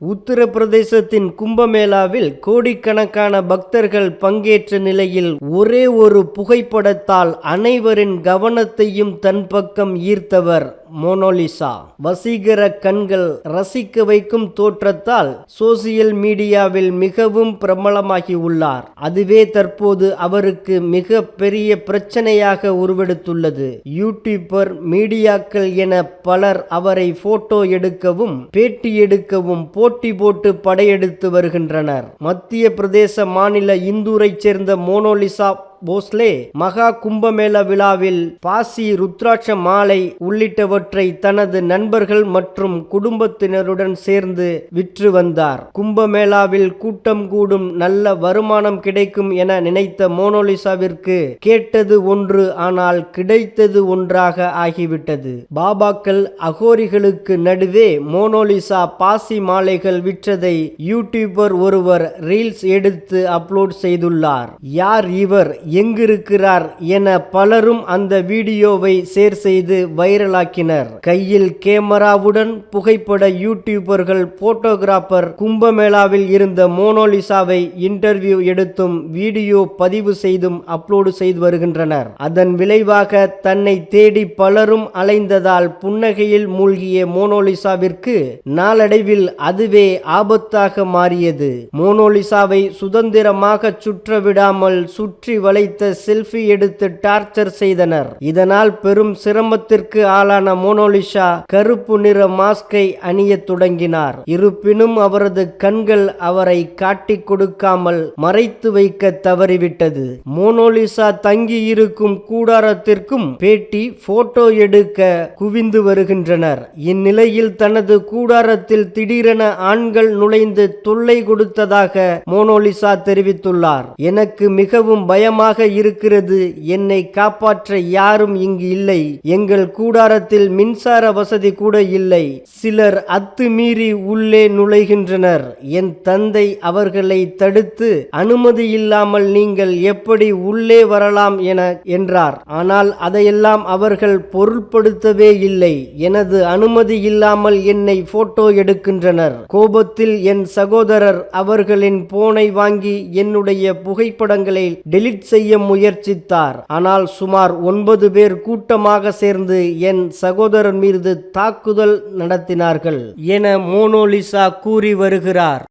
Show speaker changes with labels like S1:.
S1: உத்தரப்பிரதேசத்தின் கும்பமேளாவில் கோடிக்கணக்கான பக்தர்கள் பங்கேற்ற நிலையில் ஒரே ஒரு புகைப்படத்தால் அனைவரின் கவனத்தையும் தன் பக்கம் ஈர்த்தவர். மோனோலிசா. வசீகர கண்கள் ரசிக்க வைக்கும் தோற்றத்தால் சோசியல் மீடியாவில் மிகவும் பிரபலமாகி உள்ளார். அதுவே தற்போது அவருக்கு மிக பெரிய பிரச்சனையாக உருவெடுத்துள்ளது. யூடியூபர் மீடியாக்கள் என பலர் அவரை போட்டோ எடுக்கவும் பேட்டி எடுக்கவும் போட்டி போட்டு படையெடுத்து வருகின்றனர். மத்திய பிரதேச மாநில இந்தூரைச் சேர்ந்த மோனோலிசா போஸ்லே மகா கும்பமேள விழாவில் பாசி ருத்ராட்ச மாலை உள்ளிட்டவற்றை தனது நண்பர்கள் மற்றும் குடும்பத்தினருடன் சேர்ந்து விற்று வந்தார். கும்பமேளாவில் கூட்டம் கூடும் நல்ல வருமானம் கிடைக்கும் என நினைத்த மோனோலிசாவிற்கு கேட்டது ஒன்று ஆனால் கிடைத்தது ஒன்றாக ஆகிவிட்டது. பாபாக்கள் அகோரிகளுக்கு நடுவே மோனோலிசா பாசி மாலைகள் விற்றதை யூடியூபர் ஒருவர் ரீல்ஸ் எடுத்து அப்லோட் செய்துள்ளார். யார் இவர் எங்கிருக்கிறார் என பலரும் அந்த வீடியோவை ஷேர் செய்து வைரலாக்கினர். கையில் கேமராவுடன் புகைப்பட யூடியூபர்கள் போட்டோகிராஃபர் கும்பமேளாவில் இருந்த மோனோலிசாவை இன்டர்வியூ எடுத்தும் வீடியோ பதிவு செய்தும் அப்லோடு செய்து வருகின்றனர். அதன் விளைவாக தன்னை தேடி பலரும் அலைந்ததால் புன்னகையில் மூழ்கிய மோனோலிசாவிற்கு நாளடைவில் அதுவே ஆபத்தாக மாறியது. மோனோலிசாவை சுதந்திரமாக சுற்ற விடாமல் சுற்றி வளைத்த செல்ஃபி எடுத்து டார்ச்சர் செய்தனர். இதனால் பெரும் சிரமத்திற்கு ஆளான மோனோலிசா கருப்பு நிற மாஸ்கை அணியத் தொடங்கினார். இருப்பினும் அவரது கண்கள் அவரை காட்டிக் கொடுக்காமல் மறைத்து வைக்க தவறிவிட்டது. மோனோலிசா தங்கி இருக்கும் கூடாரத்திற்கும் பேட்டி போட்டோ எடுக்க குவிந்து வருகின்றனர். இந்நிலையில் தனது கூடாரத்தில் திடீரென ஆண்கள் நுழைந்து தொல்லை கொடுத்ததாக மோனோலிசா தெரிவித்துள்ளார். எனக்கு மிகவும் பயமாக இருக்கிறது. என்னை காப்பாற்ற யாரும் இங்கு இல்லை. எங்கள் கூடாரத்தில் மின்சார வசதி கூட இல்லை. சிலர் அத்துமீறி உள்ளே நுழைகின்றனர். என் தந்தை அவர்களை தடுத்து அனுமதி இல்லாமல் நீங்கள் எப்படி உள்ளே வரலாம் என என்றார். ஆனால் அதையெல்லாம் அவர்கள் பொருட்படுத்தவே இல்லை. எனது அனுமதி இல்லாமல் என்னை போட்டோ எடுக்கின்றனர். கோபத்தில் என் சகோதரர் அவர்களின் போனை வாங்கி என்னுடைய புகைப்படங்களை டெலிட் செய்ய முயற்சித்தார். ஆனால் சுமார் ஒன்பது பேர் கூட்டமாக சேர்ந்து என் சகோதரர் மீது தாக்குதல் நடத்தினார்கள் என மோனோலிசா கூறி வருகிறார்.